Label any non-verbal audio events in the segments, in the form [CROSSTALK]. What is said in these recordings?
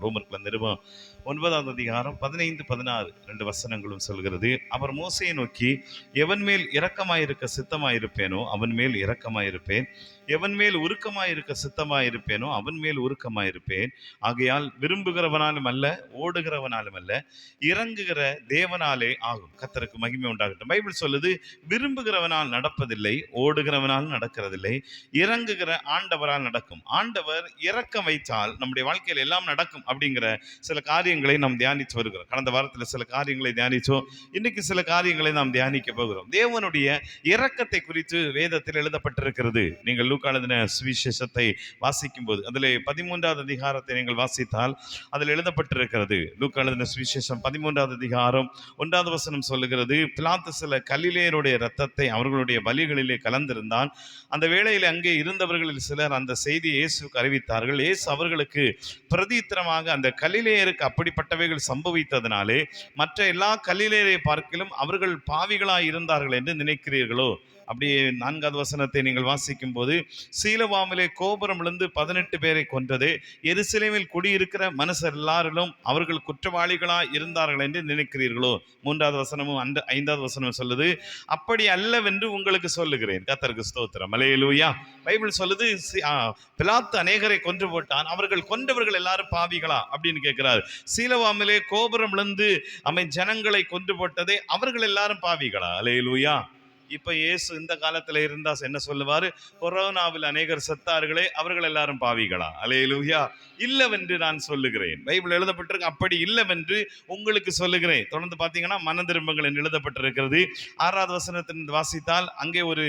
ரோமர்கள் நிருபம் ஒன்பதாவது அதிகாரம் பதினைந்து பதினாறு ரெண்டு வசனங்களும் சொல்கிறது. அவர் மோசையை நோக்கி எவன் மேல் இரக்கமாயிருக்க சித்தமாயிருப்பேனோ அவன் மேல் இரக்கமாயிருப்பேன். எவன் மேல் உருக்கமாயிருக்க சித்தமாயிருப்பேனோ அவன் மேல் உருக்கமாயிருப்பேன். ஆகையால் விரும்புகிறவனாலும் அல்ல ஓடுகிறவனாலும் அல்ல இறங்குகிற தேவனாலே ஆகும். கத்தருக்கு மகிமை உண்டாகட்டும். பைபிள் சொல்லுது விரும்புகிறவனால் நடப்பதில்லை ஓடுகிறவனால் நடக்கிறதில்லை இறங்குகிற ஆண்டவரால் நடக்கும். ஆண்டவர் இறக்கம் வைத்தால் நம்முடைய வாழ்க்கையில் எல்லாம் நடக்கும். அப்படிங்கிற சில காரியங்களை நாம் தியானித்து வருகிறோம். கடந்த வாரத்தில் சில காரியங்களை தியானித்தோம். இன்னைக்கு சில காரியங்களை நாம் தியானிக்க போகிறோம். தேவனுடைய இரக்கத்தை குறித்து வேதத்தில் எழுதப்பட்டிருக்கிறது. நீங்கள் லூக்கா சுவிசேஷத்தை வாசிக்கும் போது அதில் பதிமூன்றாவது அதிகாரத்தை நீங்கள் வாசித்தால் அதில் எழுதப்பட்டிருக்கிறது. லூக்கா சுவிசேஷம் பதிமூன்றாவது அதிகாரம் ஒன்றாவது வசனம் சொல்லுகிறது பிலாத்து சில கலிலேயருடைய ரத்தத்தை அவர்களுடைய பலிகளிலே கலந்திருந்தான். அந்த வேளையில் அங்கே இருந்தவர்களில் சிலர் அந்த செய்தியை இயேசுக்கு அறிவித்தார்கள். இயேசு அவர்களுக்கு பிரதித்திரமாக அந்த கலிலேயருக்கு அப்படிப்பட்டவைகள் சம்பவித்ததினாலே மற்ற எல்லா கலிலேயரை பார்க்கிலும் அவர்கள் பாவிகளாய் இருந்தார்கள் என்று நினைக்கிறீர்களோ? அப்படியே நான்காவது வசனத்தை நீங்கள் வாசிக்கும் போது சீலவாமிலே கோபுரம் பதினெட்டு பேரை கொன்றது. எருசலேமில் குடியிருக்கிற மனுஷர் எல்லாரிலும் அவர்கள் குற்றவாளிகளாக இருந்தார்கள் என்று நினைக்கிறீர்களோ? மூன்றாவது வசனமும் அந்த ஐந்தாவது வசனமும் சொல்லுது அப்படி அல்லவென்று உங்களுக்கு சொல்லுகிறேன். கத்தருக்கு ஸ்தோத்திரம். அலையலூயா பைபிள் சொல்லுது சி- பிலாத்து அநேகரை கொன்று போட்டான். அவர்கள் கொன்றவர்கள் எல்லாரும் பாவிகளா? அப்படின்னு கேட்கிறார். சீலவாமிலே கோபுரம் விழுந்து அமை ஜனங்களை கொன்று போட்டதே அவர்கள் எல்லாரும் பாவிகளா? அலையலூயா இப்போ இயேசு இந்த காலத்தில் இருந்தால் என்ன சொல்லுவார்? கொரோனாவில் அநேகர் செத்தார்களே அவர்கள் எல்லாரும் பாவிகளா? அலையலூயா இல்லவென்று நான் சொல்லுகிறேன். பைபிள் எழுதப்பட்டிருக்கு அப்படி இல்லவென்று உங்களுக்கு சொல்லுகிறேன். தொடர்ந்து பார்த்தீங்கன்னா மன திரும்பங்கள் என்று எழுதப்பட்டிருக்கிறது. ஆறாவது வசனத்தின் வாசித்தால் அங்கே ஒரு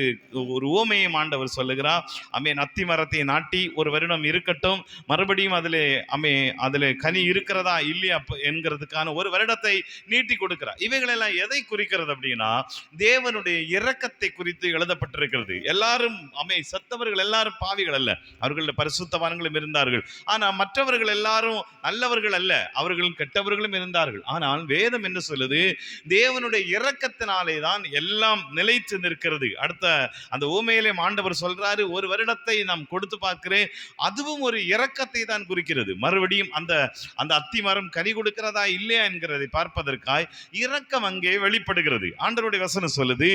ஒரு ஓமையை ஆண்டவர் சொல்லுகிறார். அமே நத்தி மரத்தை நாட்டி ஒரு வருடம் இருக்கட்டும் மறுபடியும் அதில் அமே அதில் கனி இருக்கிறதா இல்லையா என்கிறதுக்கான ஒரு வருடத்தை நீட்டி கொடுக்கிறார். இவைகளெல்லாம் எதை குறிக்கிறது அப்படின்னா தேவனுடைய இரக்கத்தை குறித்து எழுதப்பட்டிருக்கிறது. எல்லாரும் அமை சத்தவர்கள் எல்லாரும் பாவிகள் அல்ல. அவர்களோட பரிசுத்தவான்களும் இருந்தார்கள். ஆனால் மற்றவர்கள் எல்லாரும் நல்லவர்கள் அல்ல. அவர்களும் கெட்டவர்களும் இருந்தார்கள். ஆனால் வேதம் என்ன சொல்லுது? தேவனுடைய இரக்கத்தினாலே தான் எல்லாம் நிலைத்து நிற்கிறது. அடுத்த அந்த ஊமையிலே ஆண்டவர் சொல்றாரு ஒரு வருடத்தை நாம் கொடுத்து பார்க்கிறேன். அதுவும் ஒரு இரக்கத்தை தான் குறிக்கிறது. மறுபடியும் அந்த அந்த அத்தி மரம் கனி கொடுக்கிறதா இல்லையா என்கிறதை பார்ப்பதற்காய் இரக்கம் அங்கே வெளிப்படுகிறது. ஆண்டவருடைய வசனம் சொல்லுது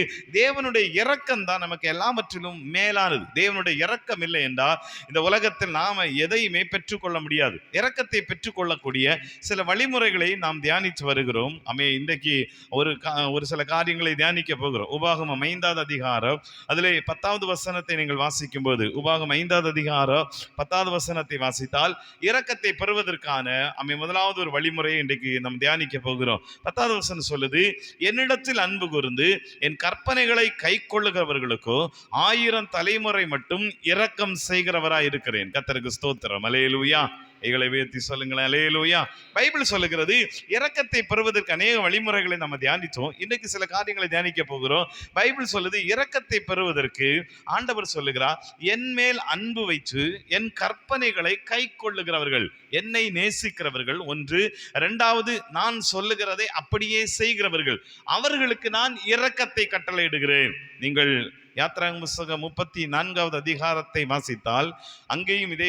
தேவனுடைய இரக்கம் தான் நமக்கு எல்லாவற்றிலும் மேலானது. தேவனுடைய இரக்கம் இல்லை என்றால் இந்த உலகத்தில் நாம் எதையுமே பெற்றுக்கொள்ள முடியாது. இரக்கத்தை பெற்றுக்கொள்ளக்கூடிய சில வழிமுறைகளை நாம் தியானித்து வருகிறோம். அமே இன்றைக்கு ஒரு கா- ஒரு சில காரியங்களை தியானிக்க போகிறோம். உபாகமம் ஐந்தாவது அதிகாரம். அதில் பத்தாவது வசனத்தை நீங்கள் வாசிக்கும் போது உபாகம் ஐந்தாவது அதிகாரம் பத்தாவது வசனத்தை வாசித்தால் இரக்கத்தை பெறுவதற்கான அமை முதலாவது ஒரு வழிமுறையை இன்றைக்கு நாம் தியானிக்க போகிறோம். பத்தாவது வசனம் சொல்லுது என்னிடத்தில் அன்பு கூர்ந்து என் கற்பனைகள் கை கொள்ளுகிறவர்களுக்கோ ஆயிரம் தலைமுறை மட்டும் இரக்கம் செய்கிறவராய் இருக்கிறேன். கத்தருக்கு ஸ்தோத்திரம். அலேலூயா கைகளை உயர்த்தி சொல்லுங்களேன். அலேலூயா பைபிள் சொல்லுகிறது இரக்கத்தை பெறுவதற்கு அநேக வழிமுறைகளை நம்ம தியானித்தோம். இன்னைக்கு சில காரியங்களை தியானிக்க போகிறோம். பைபிள் சொல்லுது இரக்கத்தை பெறுவதற்கு ஆண்டவர் சொல்லுகிறார் என் மேல் அன்பு வைத்து என் கற்பனைகளை கை கொள்ளுகிறவர்கள் என்னை நேசிக்கிறவர்கள் ஒன்று. இரண்டாவது நான் சொல்லுகிறதை அப்படியே செய்கிறவர்கள் அவர்களுக்கு நான் இரக்கத்தை கட்டளையிடுகிறேன். நீங்கள் யாத்ராங்க புஸ்தகம் முப்பத்தி நான்காவது அதிகாரத்தை வாசித்தால் அங்கேயும் இதே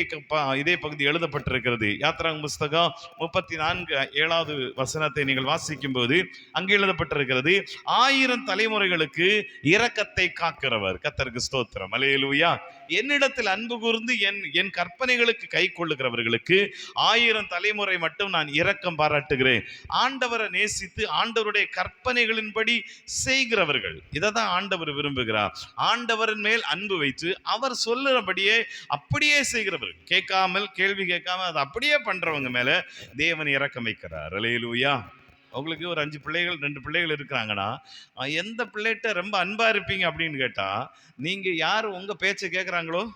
இதே பகுதி எழுதப்பட்டிருக்கிறது. யாத்ராங்க புஸ்தகம் முப்பத்தி நான்கு ஏழாவது வசனத்தை நீங்கள் வாசிக்கும் போது அங்கே எழுதப்பட்டிருக்கிறது ஆயிரம் தலைமுறைகளுக்கு இரக்கத்தை காக்கிறவர். கத்தருக்கு ஸ்தோத்திரம். அலையலூயா என்னிடத்தில் அன்பு கூர்ந்து என் என் கற்பனைகளுக்கு கை கொள்ளுகிறவர்களுக்கு ஆயிரம் தலைமுறை மட்டும் நான் இரக்கம் பாராட்டுகிறேன். ஆண்டவரை நேசித்து ஆண்டவருடைய கற்பனைகளின்படி செய்கிறவர்கள். இதை தான் ஆண்டவர் விரும்புகிறார். ஆண்டவரின் மேல் அன்பு வைத்து அவர் சொல்லுறபடியே அப்படியே செய்கிறவர். கேட்காமல் கேள்வி கேட்காம அதை அப்படியே பண்றவங்க மேல தேவன் இறக்கம் வைக்கிறார். அலையிலூயா அவங்களுக்கு ஒரு அஞ்சு பிள்ளைகள் ரெண்டு பிள்ளைகள் இருக்கிறாங்கன்னா எந்த பிள்ளைகிட்ட ரொம்ப அன்பாக இருப்பீங்க? அப்படின்னு கேட்டால் நீங்கள் யார்? உங்கள் பேச்சை கேட்குறாங்களோ?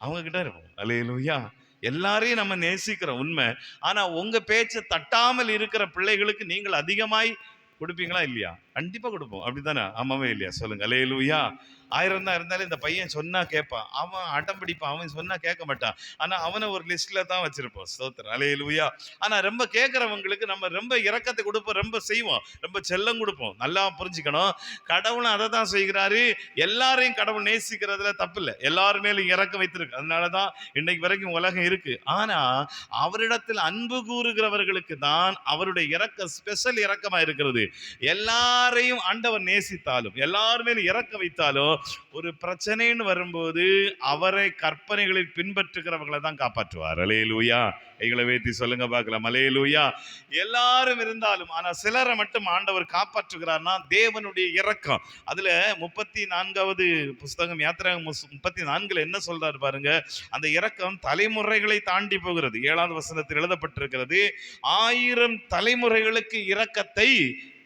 அவங்கக்கிட்ட இருப்போம். அலையிலூயா எல்லாரையும் நம்ம நேசிக்கிறோம் உண்மை. ஆனால் உங்கள் பேச்சை தட்டாமல் இருக்கிற பிள்ளைகளுக்கு நீங்கள் அதிகமாய் கொடுப்பீங்களா? இல்லையா? கண்டிப்பாக கொடுப்போம். அப்படித்தானே? ஆமாவே இல்லையா? சொல்லுங்க. அலே லூயா ஆயிரம் தான் இருந்தாலும் இந்த பையன் சொன்னா கேட்பான். அவன் அடம் பிடிப்பான். அவன் சொன்னா கேட்க மாட்டான். ஆனா அவனை ஒரு லிஸ்ட்ல தான் வச்சிருப்போம். சோத்திரம் அலே லூயா ஆனா ரொம்ப கேட்கறவங்களுக்கு நம்ம ரொம்ப இறக்கத்தை கொடுப்போம் ரொம்ப செய்வோம். ரொம்ப செல்லம் கொடுப்போம். நல்லா புரிஞ்சுக்கணும். கடவுளும் அதை தான் செய்கிறாரு. எல்லாரையும் கடவுள் நேசிக்கிறதுல தப்பு இல்லை. எல்லாரும் மேலும் இறக்கம் வைத்திருக்கு. அதனாலதான் இன்னைக்கு வரைக்கும் உலகம் இருக்கு. ஆனா அவரிடத்தில் அன்பு கூறுகிறவர்களுக்கு தான் அவருடைய இறக்க ஸ்பெஷல் இறக்கமா இருக்கிறது. எல்லாரையும் ஆண்டவர் நேசித்தாலும் எல்லாருமே இறக்க வைத்தாலும் ஒரு பிரச்சனைன்னு வரும்போது அவரை கற்பனைகளில் பின்பற்றுகிறவங்களை தான் காப்பாற்றுவார். அலே லூயா எங்களை வைத்து சொல்லுங்க பார்க்கலாம். அலையலூயா எல்லாரும் இருந்தாலும் ஆனால் சிலரை மட்டும் ஆண்டவர் காப்பாற்றுகிறார்னா தேவனுடைய இறக்கம் அதில் முப்பத்தி நான்காவது புஸ்தகம் யாத்திரா முப்பத்தி நான்கில் என்ன சொல்றாரு பாருங்க. அந்த இறக்கம் தலைமுறைகளை தாண்டி போகிறது. ஏழாவது வசனத்தில் எழுதப்பட்டிருக்கிறது ஆயிரம் தலைமுறைகளுக்கு இறக்கத்தை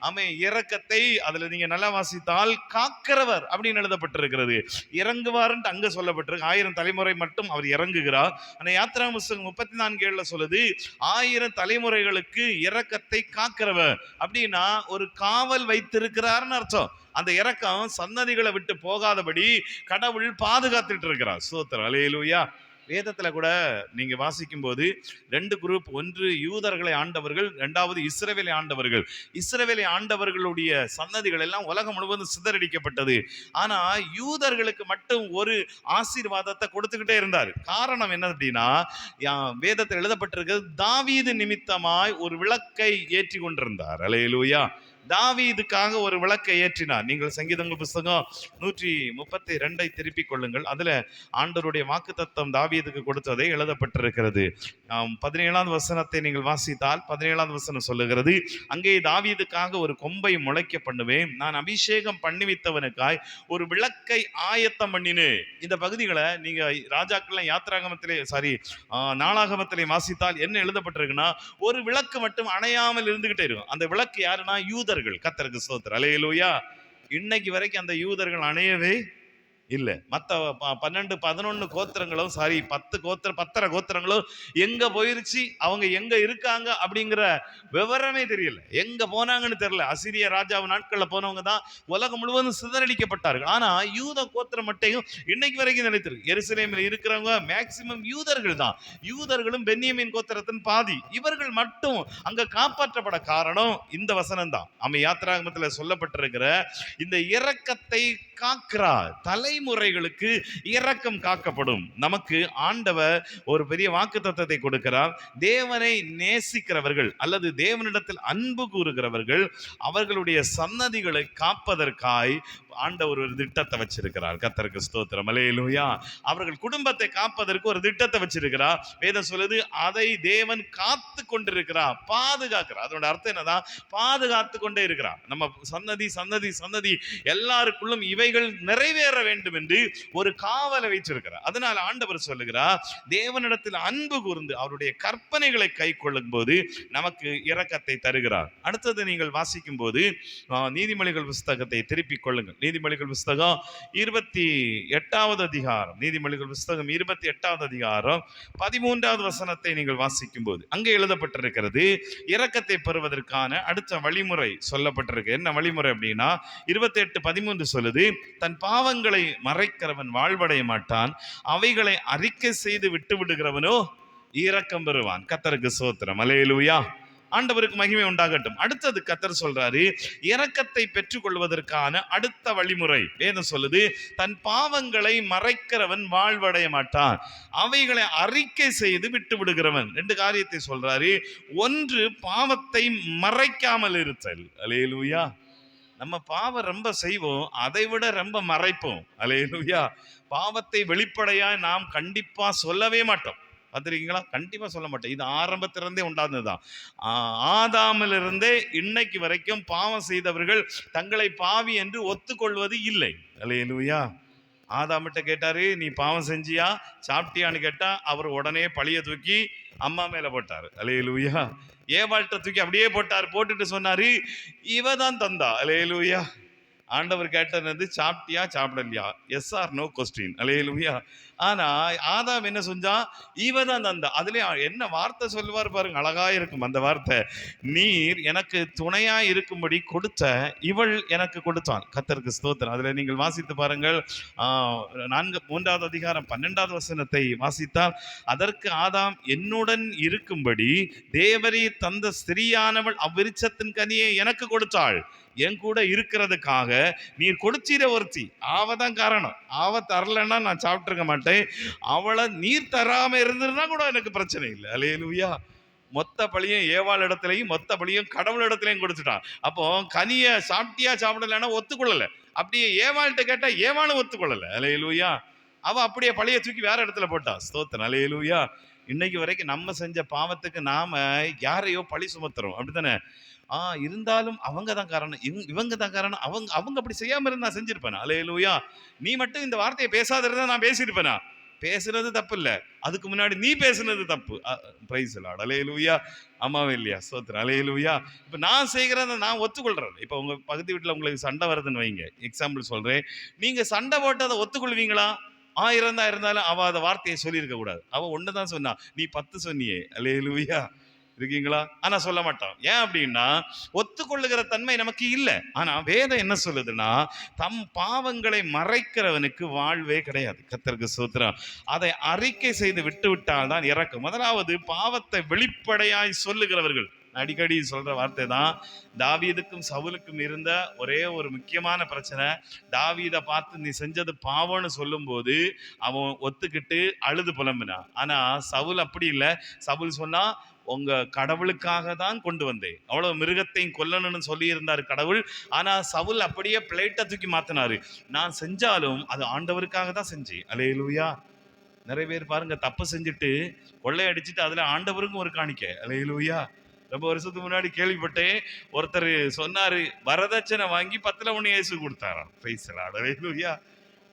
ஆமே இறக்கத்தை அதுல நீங்க நல்லா வாசித்தால் காக்கிறவர் அப்படின்னு எழுதப்பட்டிருக்கிறது. இறங்குவார்ன்ட்டு அங்க சொல்லப்பட்டிருக்கு. ஆயிரம் தலைமுறை மட்டும் அவர் இறங்குகிறார். ஆனா யாத்திரா புஸ்தகம் முப்பத்தி நான்கு ஏழுல சொல்லுது ஆயிரம் தலைமுறைகளுக்கு இறக்கத்தை காக்கிறவர். அப்படின்னா ஒரு காவல் வைத்திருக்கிறார்னு அர்த்தம். அந்த இறக்கம் சன்னதிகளை விட்டு போகாதபடி கடவுள் பாதுகாத்துட்டு இருக்கிறார். சோத்திரம். அலையலூயா வேதத்தில் கூட நீங்கள் வாசிக்கும் போது ரெண்டு குரூப் ஒன்று யூதர்களை ஆண்டவர்கள் ரெண்டாவது இஸ்ரவேலை ஆண்டவர்கள். இஸ்ரவேலை ஆண்டவர்களுடைய சன்னதிகள் எல்லாம் உலகம் முழுவதும் சிதறடிக்கப்பட்டது. ஆனால் யூதர்களுக்கு மட்டும் ஒரு ஆசீர்வாதத்தை கொடுத்துக்கிட்டே இருந்தார். காரணம் என்ன அப்படின்னா யா- வேதத்தில் எழுதப்பட்டிருக்கிறது தாவீது நிமித்தமாய் ஒரு விளக்கை ஏற்றி கொண்டிருந்தார் அலையலூயா. தாவீதுக்காக ஒரு விளக்கை ஏற்றினார். நீங்கள் சங்கீதங்கள் புஸ்தகம் நூற்றி முப்பத்தி ரெண்டை திருப்பிக் கொள்ளுங்கள். ஆண்டருடைய வாக்குத்தத்தம் தாவீதுக்கு கொடுத்ததை எழுதப்பட்டிருக்கிறது. பதினேழாவது வசனத்தை நீங்கள் வாசித்தால் பதினேழாவது வசனம் சொல்லுகிறது அங்கே தாவீதுக்காக ஒரு கொம்பை முளைக்க பண்ணுவேன். நான் அபிஷேகம் பண்ணிவித்தவனுக்காய் ஒரு விளக்கை ஆயத்தம் பண்ணினேன். இந்த பகுதிகளை நீங்கள் ராஜாக்கள்லாம் யாத்திராகமத்திலே சாரி நாளாகமத்திலே வாசித்தால் என்ன எழுதப்பட்டிருக்குன்னா ஒரு விளக்கு மட்டும் அணையாமல் இருந்துகிட்டே இருக்கும். அந்த விளக்கு யாருன்னா யூதர்கள் கத்தருக்கு சோத்திர அலையலூயா இன்னைக்கு வரைக்கும் அந்த யூதர்கள் அணையவே இல்லை. மற்ற பன்னெண்டு பதினொன்று கோத்திரங்களும் சாரி பத்து கோத்திர பத்தரை கோத்திரங்களும் எங்கே போயிருச்சு? அவங்க எங்கே இருக்காங்க? அப்படிங்கிற விவரமே தெரியல. எங்கே போனாங்கன்னு தெரியல. அசிரிய ராஜாவு நாட்களில் போனவங்க தான் உலகம் முழுவதும் சிதறடிக்கப்பட்டார்கள். ஆனால் யூத கோத்திரம் மட்டையும் இன்னைக்கு வரைக்கும் நினைத்திருக்கு எருசலேமில் இருக்கிறவங்க மேக்சிமம் யூதர்கள் தான். யூதர்களும் பென்னியமின் கோத்திரத்தின் பாதி. இவர்கள் மட்டும் அங்கே காப்பாற்றப்பட காரணம் இந்த வசனம் தான். நம்ம யாத்திராகமத்தில் சொல்லப்பட்டிருக்கிற இந்த இரக்கத்தை காக்கிறார். தலைமுறைகளுக்கு இரக்கம் காக்கப்படும். நமக்கு ஆண்டவர் ஒரு பெரிய வாக்கு தத்துவத்தை கொடுக்கிறார். தேவனை நேசிக்கிறவர்கள் அல்லது தேவனிடத்தில் அன்பு கூறுகிறவர்கள் அவர்களுடைய சன்னதிகளை காப்பதற்காய் ஆண்டவர் ஒரு திட்டத்தை வச்சிருக்கிறார். கத்தருக்கு ஸ்தோத்திரம். அலையிலுயா அவர்கள் குடும்பத்தை காப்பதற்கு ஒரு திட்டத்தை வச்சிருக்கிறார். வேதம் சொல்லுது அதை தேவன் காத்து கொண்டிருக்கிறார் பாதுகாக்கிறார். அதோட அர்த்தம் என்னதான் பாதுகாத்து கொண்டே இருக்கிறார். நம்ம சன்னதி சன்னதி சன்னதி எல்லாருக்குள்ளும் இவைகள் நிறைவேற வேண்டும் என்று ஒரு காவலை வைச்சிருக்கிறார் அதனால் ஆண்டவர் சொல்லுகிறார் தேவனிடத்தில் அன்பு கூர்ந்து அவருடைய கற்பனைகளை கை கொள்ளும் போது நமக்கு இரக்கத்தை தருகிறார். அடுத்தது நீங்கள் வாசிக்கும் போது நீதிமொழிகள் புஸ்தகத்தை திருப்பிக் கொள்ளுங்கள். நீதிமொழிகள் புஸ்தகம் இருபத்தி எட்டாவது அதிகாரம். நீதிமொழிகள் புஸ்தகம் இருபத்தி எட்டாவது அதிகாரம் பதிமூன்றாவது வசனத்தை நீங்கள் வாசிக்கும் போது அங்கே எழுதப்பட்டிருக்கிறது இரக்கத்தை பெறுவதற்கான அடுத்த வழிமுறை சொல்லப்பட்டிருக்கு. என்ன வழிமுறை அப்படின்னா இருபத்தி எட்டு பதிமூன்று சொல்லுது தன் பாவங்களை மறைக்கிறவன் வாழ்வடைய மாட்டான் அவைகளை அறிக்கை செய்து விட்டு விடுகிறவனோ இரக்கம் பெறுவான். கத்தருக்கு சோத்திரம் அலேலுயா ஆண்டவருக்கு மகிமை உண்டாகட்டும். அடுத்தது கத்தர் சொல்றாரு இரக்கத்தை பெற்றுக்கொள்வதற்கான அடுத்த வழிமுறை. வேதம் சொல்லுது தன் பாவங்களை மறைக்கிறவன் வாழ்வடைய மாட்டான். அவைகளை அறிக்கை செய்து விட்டு விடுகிறவன். ரெண்டு காரியத்தை சொல்றாரு ஒன்று பாவத்தை மறைக்காமல் இருத்தல். அலேலுயா நம்ம பாவம் ரொம்ப செய்வோம் அதை விட ரொம்ப மறைப்போம். அலேலுயா பாவத்தை வெளிப்படையா நாம் கண்டிப்பா சொல்லவே மாட்டோம். பார்த்துருக்கீங்களா கண்டிப்பாக சொல்ல மாட்டேன். இது ஆரம்பத்திலிருந்தே உண்டானது தான் ஆதாமிலிருந்தே இன்னைக்கு வரைக்கும் பாவம் செய்தவர்கள் தங்களை பாவி என்று ஒத்துக்கொள்வது இல்லை. அலேலுயா ஆதாமிட்ட கேட்டாரு நீ பாவம் செஞ்சியா? சாப்பிட்டியான்னு கேட்டா அவர் உடனே பழிய தூக்கி அம்மா மேல போட்டார். அலேலுயா ஏவாழ்கிட்ட தூக்கி அப்படியே போட்டார். போட்டுட்டு சொன்னாரு இவ தான் தந்தா. அலேலுயா ஆண்டவர் கேட்டது சாப்பிட்டியா சாப்பிடலையா? Yes or no question hallelujah ஆனா ஆதாம் என்ன செஞ்சான்? இவ தான் தந்தா அதுலயும் என்ன வார்த்தை சொல்லுவார் பாருங்க அழகா இருக்கும் அந்த வார்த்தை. நீர் எனக்கு துணையா இருக்கும்படி கொடுத்த இவள் எனக்கு கொடுத்தான். கத்தருக்கு ஸ்தோத்திரம். அதுல நீங்கள் வாசித்து பாருங்கள். நான்கு மூன்றாவது அதிகாரம் பன்னெண்டாவது வசனத்தை வாசித்தால் அதற்கு ஆதாம் என்னுடன் இருக்கும்படி தேவரீ தந்த ஸ்திரியானவள் அவ்விருச்சத்தின் கனியை எனக்கு கொடுத்தாள். என் கூட இருக்கிறதுக்காக நீர் கொடுத்தீர ஒருத்தி. அவ தான் காரணம். ஆவ தரலன்னா நான் சாப்பிட்ருக்க மாட்டேன். அவளை நீர் தராமல் இருந்திருந்தா கூட எனக்கு பிரச்சனை இல்லை. அலையலுவியா மொத்த பழியும் ஏவாள் இடத்துலையும் மொத்த பழியும் கடவுள் இடத்துலையும் கொடுத்துட்டான். அப்போ கனியை சாப்பிட்டியா சாப்பிடலைன்னா ஒத்துக்கொள்ளலை. அப்படியே ஏவாள்கிட்ட கேட்டால் ஏவாளும் ஒத்துக்கொள்ளலை. அலையலுவியா அவள் அப்படியே பழைய தூக்கி வேற இடத்துல போட்டா. ஸ்தோத்தன் அலையலுவியா இன்னைக்கு வரைக்கும் நம்ம செஞ்ச பாவத்துக்கு நாம யாரையோ பழி சுமத்துறோம். அப்படித்தானே? ஆ இருந்தாலும் அவங்க தான் காரணம். இவங்க இவங்க தான் காரணம். அவங்க அவங்க அப்படி செய்யாம இருந்தா செஞ்சிருப்பேனா? லூயா நீ மட்டும் இந்த வார்த்தையை பேசாத இருந்தா நான் பேசியிருப்பேனா? பேசுறது தப்பு இல்லை அதுக்கு முன்னாடி நீ பேசுனது தப்பு. பிரைஸ் அடலையே லூயா ஆமாவே இல்லையா? சோத்திரம் அலையலுயா. இப்போ நான் செய்கிறத நான் ஒத்துக்கொள்கிறேன் இப்போ உங்கள் பகுதி வீட்டில் உங்களுக்கு சண்டை வருதுன்னு வைங்க. எக்ஸாம்பிள் சொல்கிறேன் நீங்கள் சண்டை போட்டு அதை ஒத்துக்கொள்வீங்களா? ஆயிரம் தான் இருந்தாலும் அவள் அதை வார்த்தையை சொல்லியிருக்க கூடாது. அவள் ஒன்று தான் சொன்னா. நீ பத்து சொன்னியே. அலையலுயா. இருக்கீங்களா? ஆனா சொல்ல மாட்டோம். ஏன் அப்படின்னா ஒத்துக்கொள்ளுகிற தன்மை நமக்கு இல்லை. ஆனா வேதம் என்ன சொல்லுதுன்னா தம் பாவங்களை மறைக்கிறவனுக்கு வாழ்வே கிடையாது. கத்தருக்கு சூத்திரம். அதை அறிக்கை செய்து விட்டு விட்டால் தான் இறக்கும். முதலாவது பாவத்தை வெளிப்படையாய் சொல்லுகிறவர்கள். அடிக்கடி சொல்ற வார்த்தை தான் தாவீதுக்கும் சவுலுக்கும் இருந்த ஒரே ஒரு முக்கியமான பிரச்சனை தாவீதை பார்த்து நீ செஞ்சது பாவம்னு சொல்லும்போது அவன் ஒத்துக்கிட்டு அழுது புலம்பினான். ஆனா சவுல் அப்படி இல்லை. சவுல் சொன்னா உங்க கடவுளுக்காக தான் கொண்டு வந்தேன். அவ்வளவு மிருகத்தையும் கொல்லணும்னு சொல்லியிருந்தார் கடவுள். ஆனா சவுல் அப்படியே பிளேட்டை தூக்கி மாத்தினாரு. நான் செஞ்சாலும் அது ஆண்டவருக்காக தான் செஞ்சேன். அலையலூயா. நிறைய பேர் பாருங்க தப்பு செஞ்சுட்டு கொள்ளையடிச்சிட்டு அதுல ஆண்டவருக்கும் ஒரு காணிக்க. அலையலூயா. ரொம்ப வருஷத்துக்கு முன்னாடி கேள்விப்பட்டேன். ஒருத்தர் சொன்னாரு வரதட்சணை வாங்கி பத்துல ஒண்ணு இயேசு கொடுத்தாராம். பிரைஸ்லாம் அலையலூயா.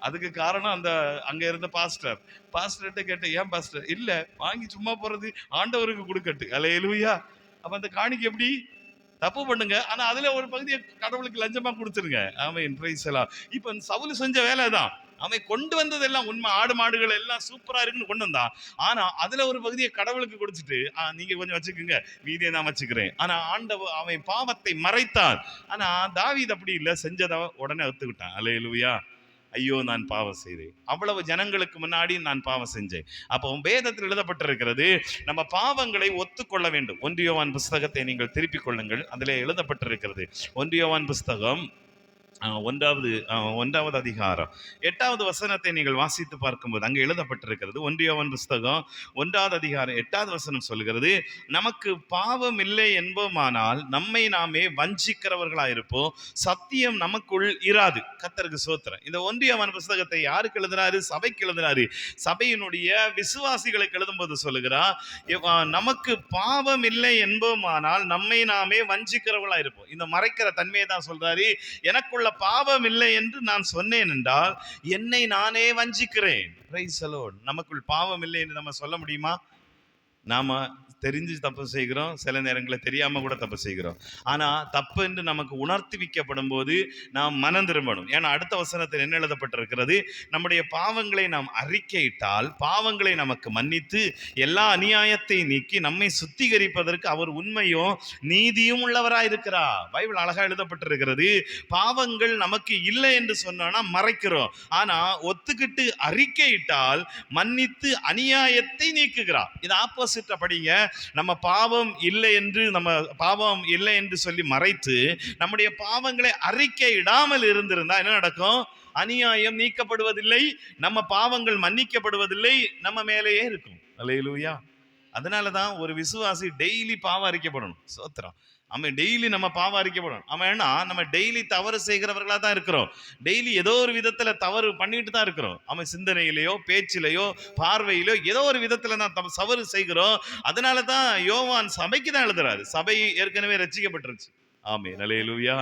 அதுக்கு காரணம் அந்த அங்கே இருந்த பாஸ்டர் பாஸ்டர்கிட்ட கேட்டேன் ஏன் பாஸ்டர் இல்லை வாங்கி சும்மா போகிறது ஆண்டவருக்கு கொடுக்கட்டு. அலைய எழுவியா அப்போ அந்த காணிக்கு எப்படி? தப்பு பண்ணுங்க. ஆனால் அதில் ஒரு பகுதியை கடவுளுக்கு லஞ்சமாக கொடுத்துருங்க. அவன் பிரைஸ் எல்லாம் இப்போ சவுல் செஞ்ச வேலை தான். அவன் கொண்டு வந்ததெல்லாம் உண்மை. ஆடு மாடுகள் எல்லாம் சூப்பராக இருக்குன்னு கொண்டு வந்தான். ஆனால் அதில் ஒரு பகுதியை கடவுளுக்கு கொடுத்துட்டு நீங்கள் கொஞ்சம் வச்சுக்கோங்க. மீதியை நான் வச்சுக்கிறேன். ஆனால் ஆண்டவ அவன் பாவத்தை மறைத்தான். ஆனா தாவீது அப்படி இல்லை. செஞ்சதை உடனே ஒத்துக்கிட்டான் அலையலுயா ஐயோ நான் பாவம் செய்தேன். அவ்வளவு ஜனங்களுக்கு முன்னாடி நான் பாவம் செஞ்சேன். அப்போ வேதத்தில் எழுதப்பட்டிருக்கிறது நம்ம பாவங்களை ஒத்துக்கொள்ள வேண்டும். ஒன்றியோவான் புஸ்தகத்தை நீங்கள் திருப்பிக் கொள்ளுங்கள். அதிலே எழுதப்பட்டிருக்கிறது ஒன்றியோவான் புஸ்தகம் ஒன்றாவது ஒன்றாவது அதிகாரம். எட்டாவது வசனத்தை நீங்கள் வாசித்து பார்க்கும்போது அங்கே எழுதப்பட்டிருக்கிறது ஒன்றியவன் புஸ்தகம் ஒன்றாவது அதிகாரம் எட்டாவது வசனம் சொல்கிறது நமக்கு பாவம் இல்லை என்போமானால் நம்மை நாமே வஞ்சிக்கிறவர்களாயிருப்போம். சத்தியம் நமக்குள் இராது. கத்தருக்கு சோத்திரம். இந்த ஒன்றியவன் புஸ்தகத்தை யாருக்கு எழுதுனாரு சபைக்கு எழுதுனாரு சபையினுடைய விசுவாசிகளுக்கு எழுதும்போது சொல்லுகிறா நமக்கு பாவம் இல்லை என்போமானால் நம்மை நாமே வஞ்சிக்கிறவர்களா இருப்போம் இந்த மறைக்கிற தன்மையை தான் சொல்றாரு. எனக்குள்ள பாவம் இல்லை என்று நான் சொன்னேன் என்றால் என்னை நானே வஞ்சிக்கிறேன். நமக்குள் பாவம் இல்லை என்று நம்ம சொல்ல முடியுமா? நாம் தெரிஞ்சு தப்பு செய்கிறோம் சில நேரங்களில் தெரியாமல் கூட தப்பு செய்கிறோம். ஆனால் தப்பு என்று நமக்கு உணர்த்துவிக்கப்படும் போது நாம் மனம் திரும்பணும். ஏன்னா அடுத்த வசனத்தில் என்ன எழுதப்பட்டிருக்கிறது? நம்முடைய பாவங்களை நாம் அறிக்கையிட்டால் பாவங்களை நமக்கு மன்னித்து எல்லா அநியாயத்தை நீக்கி நம்மை சுத்திகரிப்பதற்கு அவர் உண்மையும் நீதியும் உள்ளவராயிருக்கிறார் பைபிள் அழகாக எழுதப்பட்டிருக்கிறது பாவங்கள் நமக்கு இல்லை என்று சொன்னோன்னா மறைக்கிறோம். ஆனால் ஒத்துக்கிட்டு அறிக்கையிட்டால் மன்னித்து அநியாயத்தை நீக்குகிறார். இது ஆப்போசிட்ட படிங்க நம்ம பாவம் இல்லை என்று நம்ம பாவம் இல்லை என்று சொல்லி மறைத்து நம்முடைய பாவங்களை அறிக்கையிடாமல் இருந்திருந்தா என்ன நடக்கும்? அநியாயம் நீக்கப்படுவதில்லை நம்ம பாவங்கள் மன்னிக்கப்படுவதில்லை நம்ம மேலேயே இருக்கும். அல்லேலூயா. அதனால தான் ஒரு விசுவாசி டெய்லி பாவம் அறிக்கப்படணும் சோத்திரம். அவன் டெய்லி நம்ம பாவம் அறிக்கப்படணும் அவன் ஏன்னா நம்ம டெய்லி தவறு செய்கிறவர்களாக தான் இருக்கிறோம். டெய்லி ஏதோ ஒரு விதத்தில் தவறு பண்ணிட்டு தான் இருக்கிறோம். அவன் சிந்தனையிலேயோ பேச்சிலேயோ பார்வையிலோ ஏதோ ஒரு விதத்தில் தான் தம் தவறு செய்கிறோம். அதனால தான் யோவான் சபைக்கு தான் எழுதுறாரு. சபை ஏற்கனவே ரசிக்கப்பட்டுருச்சு. ஆமே நலையலூயா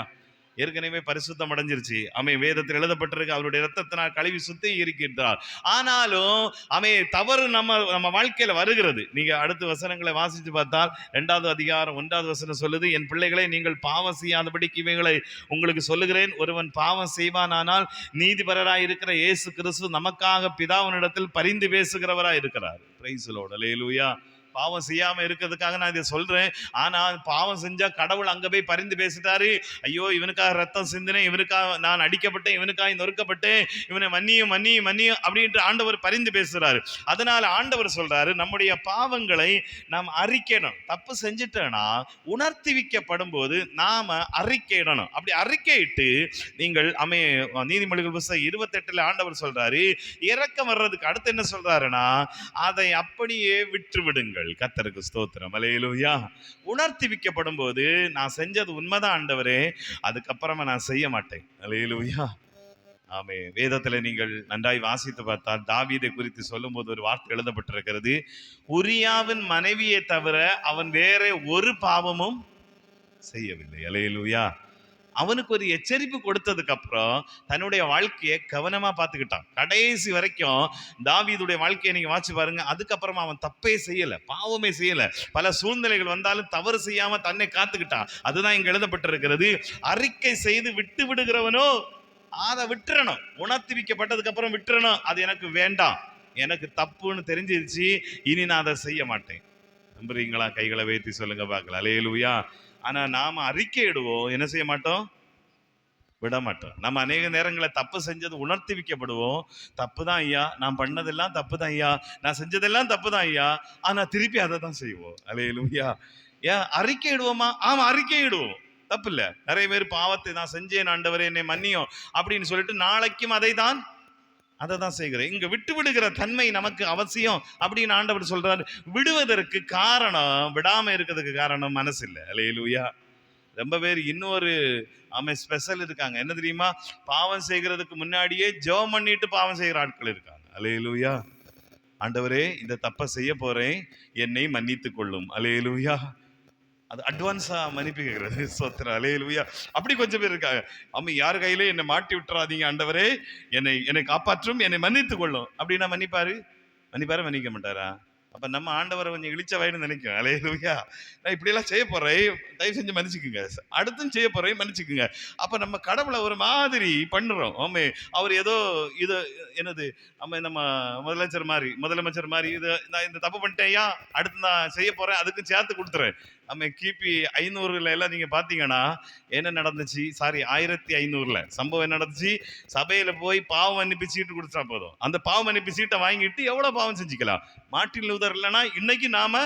ஏற்கனவே பரிசுத்தம் அடைஞ்சிருச்சு. அமை வேதத்தில் எழுதப்பட்டிருக்கு அவருடைய ரத்தத்தினால் கழுவி சுத்தி இருக்கின்றார் ஆனாலும் அமை தவறு நம்ம நம்ம வாழ்க்கையில் வருகிறது. நீங்கள் அடுத்த வசனங்களை வாசித்து பார்த்தால் ரெண்டாவது அதிகாரம் ஒன்றாவது வசனம் சொல்லுது என் பிள்ளைகளை நீங்கள் பாவம் செய்யாதபடிக்கு இவைகளை உங்களுக்கு சொல்லுகிறேன். ஒருவன் பாவம் செய்வானானால் நீதிபரராக இருக்கிற இயேசு கிறிஸ்து நமக்காக பிதாவினிடத்தில் பரிந்து பேசுகிறவராக இருக்கிறார். பிரைஸ்லோட லேலூயா பாவம் செய்யாம இருக்கிறதுக்காக நான் இதை சொல்றேன். ஆனா பாவம் செஞ்சா கடவுள் அங்க போய் பரிந்து பேசிட்டாரு. ஐயோ இவனுக்காக ரத்தம் சிந்தினேன் இவனுக்காக நான் அடிக்கப்பட்டேன் இவனுக்காக நொறுக்கப்பட்டேன் இவனை மன்னியும் மன்னியும் மன்னியும் அப்படின்ட்டு ஆண்டவர் பரிந்து பேசுறாரு. அதனால ஆண்டவர் சொல்றாரு நம்முடைய பாவங்களை நாம் அறிக்கணும் தப்பு செஞ்சுட்டேன்னா உணர்த்திவிக்கப்படும் போது நாம அறிக்கையிடணும் அப்படி அறிக்கையிட்டு நீங்கள் அமை நீதிமொழிகள் புஸ்தகம் இருபத்தெட்டுல ஆண்டவர் சொல்றாரு இறக்கம் வர்றதுக்கு அடுத்து என்ன சொல்றாருன்னா அதை அப்படியே விட்டு விடுங்கள் கத்தருக்கு ஸ்தோத்திரம். அலையிலுயா உணர்த்திவிக்கப்படும் போது நான் செஞ்சது உண்மைதான் ஆண்டவரே அதுக்கப்புறமா நான் செய்ய மாட்டேன். அலையிலுயா ஆமே. வேதத்தில் நீங்கள் நன்றாய் வாசித்து பார்த்தால் தாவீதை குறித்து சொல்லும்போது ஒரு வார்த்தை எழுதப்பட்டிருக்கிறது. உரியாவின் மனைவியை தவிர அவன் வேற ஒரு பாவமும் செய்யவில்லை. அலையிலுயா அவனுக்கு ஒரு எச்சரிப்பு கொடுத்ததுக்கு அப்புறம் தன்னுடைய வாழ்க்கையை கவனமா பார்த்துக்கிட்டான். கடைசி வரைக்கும் தாவிதுடைய வாழ்க்கையை நீங்க வாட்சி பாருங்க. அதுக்கப்புறமா அவன் தப்பே செய்யல பாவமே செய்யல. பல சூழ்நிலைகள் வந்தாலும் தவறு செய்யாம தன்னை காத்துக்கிட்டான். அதுதான் இங்க எழுதப்பட்டிருக்கிறது. அறிக்கை செய்து விட்டு விடுகிறவனோ அதை விட்டுறணும். உணர்த்திவிக்கப்பட்டதுக்கு அப்புறம் விட்டுறணும். அது எனக்கு வேண்டாம். எனக்கு தப்புன்னு தெரிஞ்சிருச்சு. இனி நான் அதை செய்ய மாட்டேன். நம்புறீங்களா? கைகளை வைத்து சொல்லுங்க பார்க்கலாம். அலையலுயா ஆனால் நாம் அறிக்கையிடுவோம். என்ன செய்ய மாட்டோம்? விட மாட்டோம். நம்ம அநேக நேரங்களில் தப்பு செஞ்சது உணர்த்தி வைக்கப்படுவோம். தப்பு தான் ஐயா. நான் பண்ணதெல்லாம் தப்பு தான் ஐயா. நான் செஞ்சதெல்லாம் தப்பு தான் ஐயா. ஆனால் திருப்பி அதை தான் செய்வோம். அலையிலும்யா ஏன்? அறிக்கையிடுவோமா? ஆமா அறிக்கையிடுவோம். தப்பு இல்லை. நிறைய பேர் பாவத்தை நான் செஞ்சேன் ஆண்டவரே என்னை மன்னியும் அப்படின்னு சொல்லிட்டு நாளைக்கும் அதை தான் அதை தான் செய்கிறேன். இங்கே விட்டு விடுகிற தன்மை நமக்கு அவசியம் அப்படின்னு ஆண்டவர் சொல்கிறார் விடுவதற்கு காரணம் விடாமல் இருக்கிறதுக்கு காரணம் மனசு இல்லை அலையிலுயா ரொம்ப பேர் இன்னொரு ஆமை ஸ்பெஷல் இருக்காங்க. என்ன தெரியுமா? பாவம் செய்கிறதுக்கு முன்னாடியே ஜெபம் பண்ணிட்டு பாவம் செய்கிற ஆட்கள் இருக்காங்க. அலையிலுயா ஆண்டவரே இந்த தப்பை செய்ய போகிறேன் என்னை மன்னித்து கொள்ளும். அலையிலுயா அது அட்வான்ஸாக மன்னிப்பு கேட்குறது. [LAUGHS] சோத்திர அலையலுயா அப்படி கொஞ்சம் பேர் இருக்காங்க. அம்மா யார் கையிலே என்னை மாட்டி விட்டுறாதீங்க ஆண்டவரே. என்னை என்னை காப்பாற்றும் என்னை மன்னித்து கொள்ளும் அப்படின்னா மன்னிப்பாரு? மன்னிப்பாரு மன்னிக்க மாட்டாரா? அப்போ நம்ம ஆண்டவரை கொஞ்சம் இழிச்ச வயன்னு நினைக்கும். அலையலுயா நான் இப்படியெல்லாம் செய்ய போகிறேன் தயவு செஞ்சு மன்னிச்சுக்குங்க. அடுத்தும் செய்ய போகிறேன் மன்னிச்சுக்குங்க. அப்போ நம்ம கடவுளை ஒரு மாதிரி பண்ணுறோம். ஆமே அவர் ஏதோ இது என்னது? நம்ம நம்ம முதலமைச்சர் மாதிரி முதலமைச்சர் மாதிரி இது நான் இந்த தப்பு பண்ணிட்டேயா அடுத்து நான் செய்ய போகிறேன் அதுக்கும் சேர்த்து கொடுத்துறேன். நம்ம கிபி ஐநூறுல எல்லாம் நீங்க பாத்தீங்கன்னா என்ன நடந்துச்சு? சாரி ஆயிரத்தி ஐநூறுல. சம்பவம் என்ன நடந்துச்சு? சபையில போய் பாவம் மன்னிப்பு சீட்டு கொடுத்தா போதும். அந்த பாவம் மன்னிப்பு சீட்டை வாங்கிட்டு எவ்வளவு பாவம் செஞ்சுக்கலாம்? மாட்டின் லூதர் இல்லைன்னா இன்னைக்கு நாம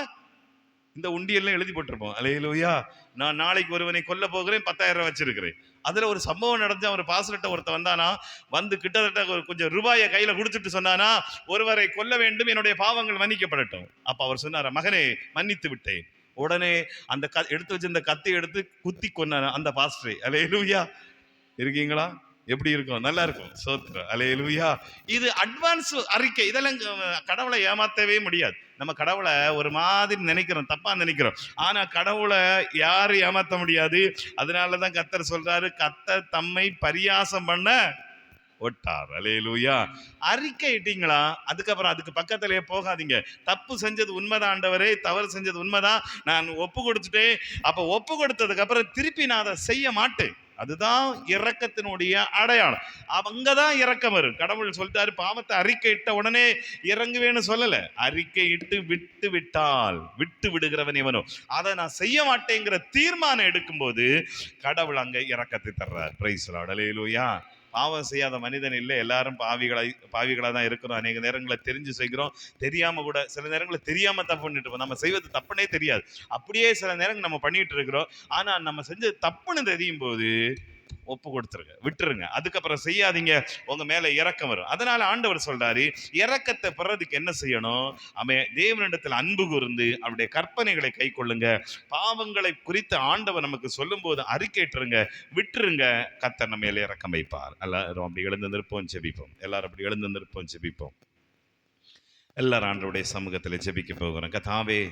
இந்த உண்டியெல்லாம் எழுதி போட்டிருப்போம். அலையிலோயா நான் நாளைக்கு ஒருவனை கொல்ல போகிறேன் பத்தாயிரம் ரூபாய் வச்சிருக்கிறேன். அதில் ஒரு சம்பவம் நடந்து அவர் பாஸ்லட்ட ஒருத்தன் வந்தானா வந்து கிட்டத்தட்ட ஒரு கொஞ்சம் ரூபாயை கையில் கொடுத்துட்டு சொன்னானா ஒருவரை கொல்ல வேண்டும் என்னுடைய பாவங்கள் மன்னிக்கப்படட்டும். அப்போ அவர் சொன்னார் மகனே மன்னித்து விட்டேன். உடனே அந்த க எடுத்து வச்சிருந்த கத்தி எடுத்து குத்தி கொன்னான அந்த பாஸ்டரை எழுவியா இருக்கீங்களா? எப்படி இருக்கும்? நல்லா இருக்கும். சோத்ர எழுவியா இது அட்வான்ஸ் அறிக்கை. இதெல்லாம் கடவுளை ஏமாத்தவே முடியாது. நம்ம கடவுளை ஒரு மாதிரி நினைக்கிறோம். தப்பா நினைக்கிறோம். ஆனா கடவுளை யாரும் ஏமாத்த முடியாது. அதனாலதான் கத்தர் சொல்றாரு கத்தர் தம்மை பரியாசம் பண்ண ஒட்டார் அலையலூயா அறிக்கை இட்டீங்களா? அதுக்கப்புறம் அதுக்கு பக்கத்திலே போகாதீங்க. தப்பு செஞ்சது உண்மைதான் ஆண்டவரே தவறு செஞ்சது உண்மைதான். நான் ஒப்பு கொடுத்துட்டேன். அப்போ ஒப்பு கொடுத்ததுக்கு அப்புறம் திருப்பி நான் அதை செய்ய மாட்டேன். அதுதான் இறக்கத்தினுடைய அடையாளம். அங்கதான் இறக்கம் வரும். கடவுள் சொல்லிட்டாரு பாவத்தை அறிக்கை இட்ட உடனே இறங்குவேன்னு சொல்லலை. அறிக்கை இட்டு விட்டு விட்டால் விட்டு விடுகிறவன் இவனோ அதை நான் செய்ய மாட்டேங்கிற தீர்மானம் எடுக்கும்போது கடவுள் அங்கே இறக்கத்தை தர்றார். பிரைஸ் அடலையிலூயா பாவம் செய்யாத மனிதன் இல்லை. எல்லாரும் பாவிகளாய் பாவிகளாக தான் இருக்கிறோம். அநேக நேரங்களை தெரிஞ்சு செய்கிறோம். தெரியாமல் கூட சில நேரங்களில் தெரியாமல் தப்பு பண்ணிட்டு இருப்போம் நம்ம செய்வது தப்புனே தெரியாது. அப்படியே சில நேரங்கள் நம்ம பண்ணிட்டு இருக்கிறோம். ஆனால் நம்ம செஞ்சது தப்புன்னு தெரியும் போது ஒப்பு கொடுத்துருங்க. விட்டுருங்க. அதுக்கப்புறம் செய்யாதீங்க. உங்க மேல இறக்கம் வரும். அதனால ஆண்டவர் சொல்றாரு இறக்கத்தை பெறதுக்கு என்ன செய்யணும்? அவன் தேவனிடத்தில் அன்பு கூர்ந்து அவருடைய கற்பனைகளை கை கொள்ளுங்க. பாவங்களை குறித்து ஆண்டவர் நமக்கு சொல்லும் போது அறிக்கைட்டுருங்க விட்டுருங்க. கத்தர் நம்ம மேலே இறக்கம் வைப்பார். எல்லாரும் அப்படி எழுந்து நிற்போம் செபிப்போம் எல்லாரும் அப்படி எழுந்து நிற்போம் செபிப்போம் எல்லாரும் ஆண்டவருடைய சமூகத்தில் ஜெபிக்க போகிறோம். கத்தாவே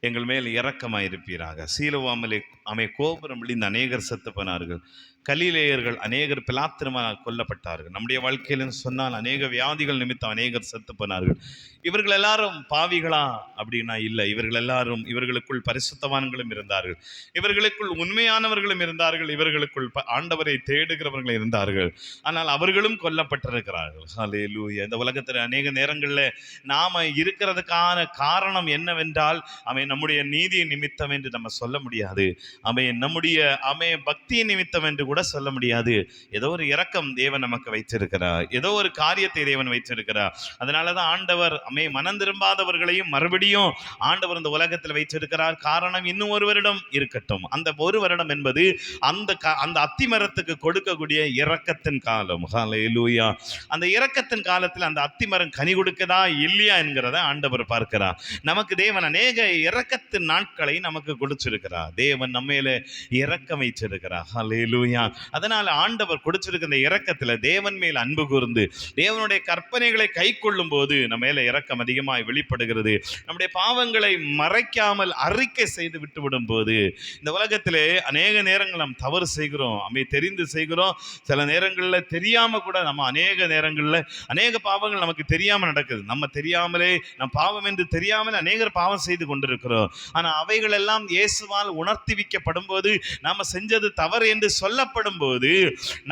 எங்கள் மேல் இரக்கமாயிருப்பீராக. சீலவாமலே அமை கோபுரம் விழிந்த அநேகர் செத்து போனார்கள். கலீலேயர்கள் அநேகர் பிலாத்திரமாக கொல்லப்பட்டார்கள். நம்முடைய வாழ்க்கையிலும் சொன்னால் அநேக வியாதிகள் நிமித்தம் அநேகர் செத்து போனார்கள். இவர்கள் எல்லாரும் பாவிகளா? அப்படின்னா இல்லை. இவர்கள் எல்லாரும் இவர்களுக்குள் பரிசுத்தவான்களும் இருந்தார்கள். இவர்களுக்குள் உண்மையானவர்களும் இருந்தார்கள். இவர்களுக்குள் ப- ஆண்டவரை தேடுகிறவர்கள் இருந்தார்கள். ஆனால் அவர்களும் கொல்லப்பட்டிருக்கிறார்கள். ஹalleluya. இந்த உலகத்தில் அநேக நேரங்களில் நாம் இருக்கிறதுக்கான காரணம் என்னவென்றால் அவை நம்முடைய நீதி நிமித்தம் என்று நம்ம சொல்ல முடியாது. அவை நம்முடைய அவன் பக்தி நிமித்தம் என்று கூட சொல்ல முடியாது. ஏதோ ஒரு இரக்கம் தேவன் நமக்கு வைத்திருக்கிறார். ஏதோ ஒரு காரியத்தை தேவன் வைத்திருக்கிறார். அதனால தான் ஆண்டவர் அமே மனம் திரும்பாதவர்களையும் மறுபடியும் ஆண்டவர் இந்த உலகத்தில் வைத்திருக்கிறார். காரணம் இன்னும் ஒரு வருடம் இருக்கட்டும். அந்த ஒரு வருடம் என்பது அந்த அந்த அத்திமரத்துக்கு கொடுக்கக்கூடிய இரக்கத்தின் காலம். லூயா அந்த இரக்கத்தின் காலத்தில் அந்த அத்திமரம் கனி கொடுக்கதா இல்லையா என்கிறத ஆண்டவர் பார்க்கிறார். நமக்கு தேவன் அநேக இரக்கத்தின் நாட்களை நமக்கு கொடுத்திருக்கிறார். தேவன் நம்ம மேல இரக்கம் லூயா ஹalleluya அதனால் ஆண்டவர் கொடுத்திருக்கிற இந்த இரக்கத்துல தேவன் மேல் அன்பு கூர்ந்து தேவனுடைய கற்பனைகளை கை கொள்ளும் போது நம்ம மேல இரக்கம் அதிகமாக வெளிப்படுகிறது. நம்முடைய பாவங்களை மறைக்காமல் அறிக்கை செய்து விட்டுவிடும் போது இந்த உலகத்திலே அநேக நேரங்கள் நாம் தவறு செய்கிறோம் அவை தெரிந்து செய்கிறோம். சில நேரங்களில் தெரியாமல் கூட நம்ம அநேக நேரங்களில் அநேக பாவங்கள் நமக்கு தெரியாமல் நடக்குது. நம்ம தெரியாமலே நம் பாவம் என்று தெரியாமல் அநேகர் பாவம் செய்து கொண்டிருக்கிறோம். ஆனால் அவைகள் எல்லாம் இயேசுவால் உணர்த்தி வைக்கப்படும் போது நாம் செஞ்சது தவறு என்று சொல்ல காணப்படும் போது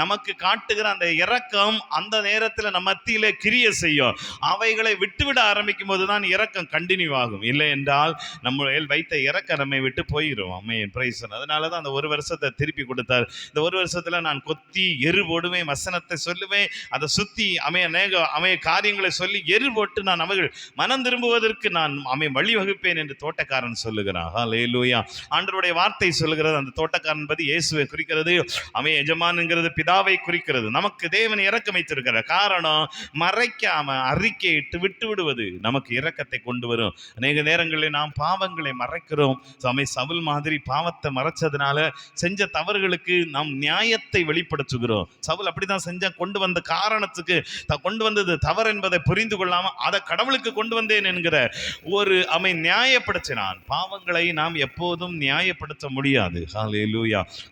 நமக்கு காட்டுகிற அந்த இறக்கம் அந்த நேரத்தில் நம்ம மத்தியிலே கிரிய செய்யும். அவைகளை விட்டுவிட ஆரம்பிக்கும் போது தான் இறக்கம் கண்டினியூ ஆகும். இல்லை என்றால் நம்ம வைத்த இரக்கம் நம்மை விட்டு போயிடும் அம்மையின் பிரைசன் அதனால தான் அந்த ஒரு வருஷத்தை திருப்பி கொடுத்தார். இந்த ஒரு வருஷத்தில் நான் கொத்தி எரு போடுவேன் வசனத்தை சொல்லுவேன் அதை சுற்றி அமைய நேக அமைய காரியங்களை சொல்லி எரு போட்டு நான் அவர்கள் மனம் திரும்புவதற்கு நான் அமை வழிவகுப்பேன் என்று தோட்டக்காரன் சொல்லுகிறான். ஹalleluya ஆண்டருடைய வார்த்தை சொல்லுகிறது. அந்த தோட்டக்காரன் பதி இயேசுவை குறிக்கிறது. அவன் எஜமானுங்கிறது பிதாவை குறிக்கிறது. நமக்கு தேவன் இறக்கம் வைத்திருக்கிற காரணம் மறைக்காம அறிக்கையிட்டு விட்டு விடுவது நமக்கு இரக்கத்தை கொண்டு வரும். அநேக நேரங்களில் நாம் பாவங்களை மறைக்கிறோம். சமை சவுல் மாதிரி பாவத்தை மறைச்சதுனால செஞ்ச தவறுகளுக்கு நாம் நியாயத்தை வெளிப்படுத்துகிறோம். சவுல் அப்படிதான் செஞ்ச கொண்டு வந்த காரணத்துக்கு த- கொண்டு வந்தது தவறு என்பதை புரிந்து கொள்ளாம அதை கடவுளுக்கு கொண்டு வந்தேன் என்கிற ஒரு அமை நியாயப்படுத்தினான் பாவங்களை நாம் எப்போதும் நியாயப்படுத்த முடியாது.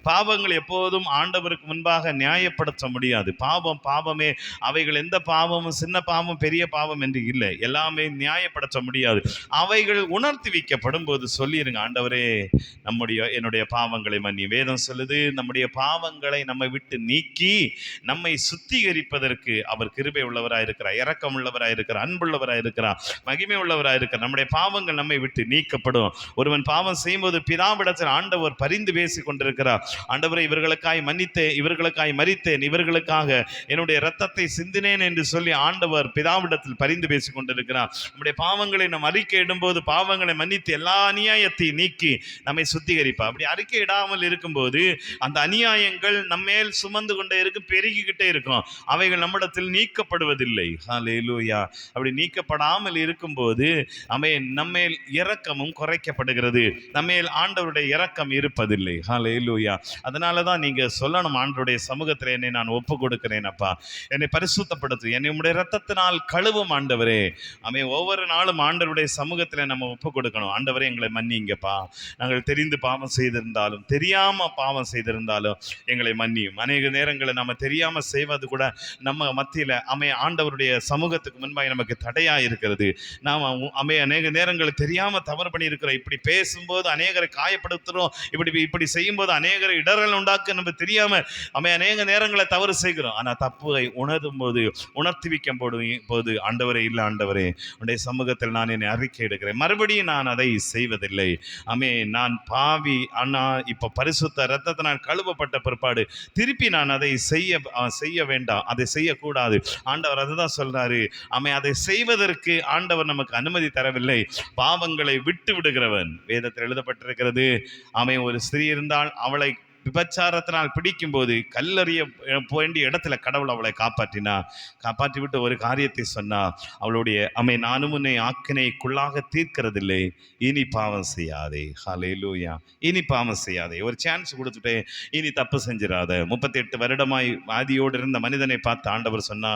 பாவங்கள் எப்போதும் ஆண்டவருக்கு முன்பாக நியாயப்படுத்த முடியாது. பாவம் பாவமே அவைகள் எந்த பாவமும் சின்ன பாவம் பெரிய பாவம் என்று இல்லை. எல்லாமே நியாயப்படுத்த முடியாது. அவைகள் உணர்த்தி வைக்கப்படும் போது சொல்லிடுங்க ஆண்டவரே நம்முடைய என்னுடைய பாவங்களை மன்னி. வேதம் சொல்லுது நம்முடைய பாவங்களை நம்மை விட்டு நீக்கி நம்மை சுத்திகரிப்பதற்கு அவர் கிருபை உள்ளவராக இருக்கிறார். இறக்கம் உள்ளவராக இருக்கிறார். அன்புள்ளவராக இருக்கிறார். மகிமை உள்ளவராக இருக்கிறார். நம்முடைய பாவங்கள் நம்மை விட்டு நீக்கப்படும். ஒருவன் பாவம் செய்யும்போது பிதாவிடத்தில் ஆண்டவர் பரிந்து பேசி கொண்டிருக்கிறார் ஆண்டவரை இவர்களுக்காய் மன்னித்தேன் இவர்களுக்காய் மறித்தேன் இவர்களுக்காக என்னுடைய இரத்தத்தை சிந்தினேன் என்று சொல்லி ஆண்டவர் பிதாவிடத்தில் பரிந்து பேசி கொண்டிருக்கிறார் நம்முடைய பாவங்களை நாம் அறிக்கை இடும்போது பாவங்களை மன்னித்து எல்லா அநியாயத்தையும் நீக்கி நம்மை சுத்திகரிப்பார். அப்படி அறிக்கை இடாமல் இருக்கும்போது அந்த அநியாயங்கள் நம்மேல் சுமந்து கொண்டே இருக்கும் பெருகிக்கிட்டே இருக்கும். அவைகள் நம்மிடத்தில் நீக்கப்படுவதில்லை. லூயா அப்படி நீக்கப்படாமல் இருக்கும்போது அவை நம்மேல் இறக்கமும் குறைக்கப்படுகிறது. நம்மேல் ஆண்டவருடைய இறக்கம் இருப்பதில்லை. ஹalleluya. அதனால தான் இங்கே சொல்லணும் ஆண்டவருடைய சமூகத்தில் என்னை நான் ஒப்பு கொடுக்கிறேன் அப்பா. என்னை பரிசுத்தப்படுத்து. என்னை உடைய ரத்தத்தினால் கழுவும் ஆண்டவரே. அவை ஒவ்வொரு நாளும் ஆண்டவருடைய சமூகத்தில் நம்ம ஒப்பு கொடுக்கணும் ஆண்டவரே எங்களை மன்னிங்கப்பா. நாங்கள் தெரிந்து பாவம் செய்திருந்தாலும் தெரியாமல் பாவம் செய்திருந்தாலும் எங்களை மன்னியும். அநேக நேரங்களில் நம்ம தெரியாமல் செய்வது கூட நம்ம மத்தியில் அமை ஆண்டவருடைய சமூகத்துக்கு முன்பாக நமக்கு தடையாக இருக்கிறது. நாம் அமை அநேக நேரங்களில் தெரியாமல் தவறு பண்ணியிருக்கிறோம். இப்படி பேசும்போது அநேகரை காயப்படுத்துகிறோம் இப்படி இப்படி செய்யும்போது அநேகரை இடரல் உண்டாக்கு நம்ம தெரியாம நம்ம அநேக நேரங்களை தவறு செய்கிறோம். ஆனா தப்புவை உணரும் போது உணர்த்தி வைக்கும் போது போது ஆண்டவரே இல்லை ஆண்டவரே உடைய சமூகத்தில் நான் என்னை அறிக்கை எடுக்கிறேன். மறுபடியும் நான் அதை செய்வதில்லை. அமே நான் பாவி அண்ணா இப்போ பரிசுத்த ரத்தத்தினால் கழுவப்பட்ட பிற்பாடு திருப்பி நான் அதை செய்ய செய்ய வேண்டாம். அதை செய்யக்கூடாது. ஆண்டவர் அதுதான் சொல்றாரு. அமை அதை செய்வதற்கு ஆண்டவர் நமக்கு அனுமதி தரவில்லை. பாவங்களை விட்டு விடுகிறவன். வேதத்தில் எழுதப்பட்டிருக்கிறது அமை ஒரு ஸ்திரீ இருந்தால் அவளை விபச்சாரத்தினால் பிடிக்கும்போது கல்லறிய வேண்டிய இடத்துல கடவுள் அவளை காப்பாற்றினா காப்பாற்றி விட்டு ஒரு காரியத்தை சொன்னா அவளுடைய அமை நானும் உன்னை ஆக்கினைக்குள்ளாக தீர்க்கிறதில்லை. இனி பாவம் செய்யாதே. ஹலே லூயா இனி பாவம் செய்யாதே. ஒரு சான்ஸ் கொடுத்துட்டு இனி தப்பு செஞ்சிடாத முப்பத்தி எட்டு வருடமாய் ஆதியோடு இருந்த மனிதனை பார்த்து ஆண்டவர் சொன்னா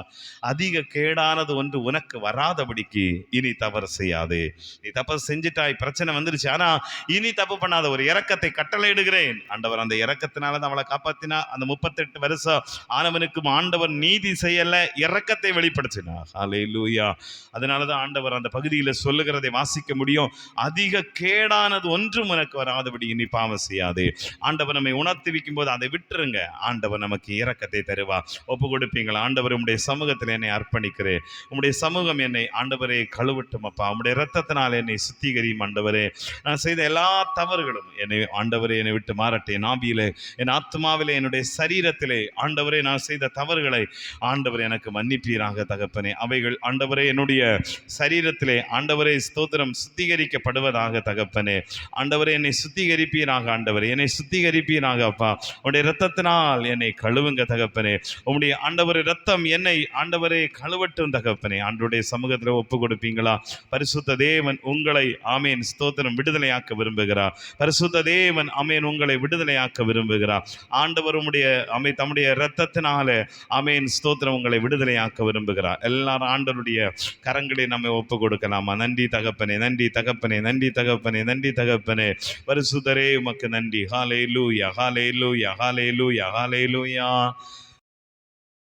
அதிக கேடானது ஒன்று உனக்கு வராதபடிக்கு இனி தவறு செய்யாதே. நீ தப்பு செஞ்சுட்டாய் பிரச்சனை வந்துருச்சு. ஆனா இனி தப்பு பண்ணாத. ஒரு இறக்கத்தை கட்டளையிடுகிறேன். ஆண்டவர் அந்த இறக்க இரக்கத்தினால தான் அவளை காப்பாத்தினா. அந்த முப்பத்தெட்டு வருஷம் ஆனவனுக்கும் ஆண்டவர் நீதி செய்யல இரக்கத்தை வெளிப்படுத்தினா ஹalleluya. அதனால தான் ஆண்டவர் அந்த பகுதியில் சொல்லுகிறதை வாசிக்க முடியும். அதிக கேடானது ஒன்றும் உனக்கு வராதபடி இனி பாவம் செய்யாதே. ஆண்டவர் நம்மை உணர்த்துவிக்கும் போது அதை விட்டுருங்க. ஆண்டவர் நமக்கு இரக்கத்தை தருவா. ஒப்பு கொடுப்பீங்களா? ஆண்டவர் உம்முடைய சமூகத்தில் என்னை அர்ப்பணிக்கிறேன் உங்களுடைய சமூகம் என்னை ஆண்டவரே கழுவட்டும் அப்பா. உங்களுடைய ரத்தத்தினால் என்னை சுத்திகரியும் ஆண்டவரே. நான் செய்த எல்லா தவறுகளும் என்னை ஆண்டவரே என்னை விட்டு மாறட்டேன் நாபியிலே என் ஆத்மாவிலே என்னுடைய சரீரத்திலே ஆண்டவரே நான் செய்த தவறுகளை ஆண்டவர் எனக்கு மன்னிப்பீராக தகப்பனே. அவைகள் ஆண்டவரே என்னுடைய சரீரத்திலே ஆண்டவரே ஸ்தோத்திரம் சுத்திகரிக்கப்படுவதாக தகப்பனே. ஆண்டவரே என்னை சுத்திகரிப்பீராக ஆண்டவரே. என்னை சுத்திகரிப்பீராக அப்பா. உடைய இரத்தத்தினால் என்னை கழுவுங்க தகப்பனே. உம்முடைய ஆண்டவர் இரத்தம் என்னை ஆண்டவரே கழுவட்டும் தகப்பனே. ஆண்டவருடைய சமூகத்தில் ஒப்பு கொடுப்பீங்களா? பரிசுத்த தேவன் உங்களை ஆமேன் ஸ்தோத்திரம் விடுதலையாக்க விரும்புகிறார். பரிசுத்த தேவன் ஆமேன் உங்களை விடுதலையாக்க விரும்புகிறார். ஆண்டவர் உடைய அமை தம்முடைய இரத்தத்தினால அமையின் ஸ்தோத்திரம் உங்களை விடுதலையாக்க விரும்புகிறார். எல்லாரும் ஆண்டருடைய கரங்களை நம்ம ஒப்பு கொடுக்கலாமா நன்றி தகப்பனே நன்றி தகப்பனே நன்றி தகப்பனே நன்றி தகப்பனே. வருசுதரே உமக்கு நன்றி. ஹாலே லூயா ஹாலே லூயா ஹாலே லூயா ஹாலே லூயா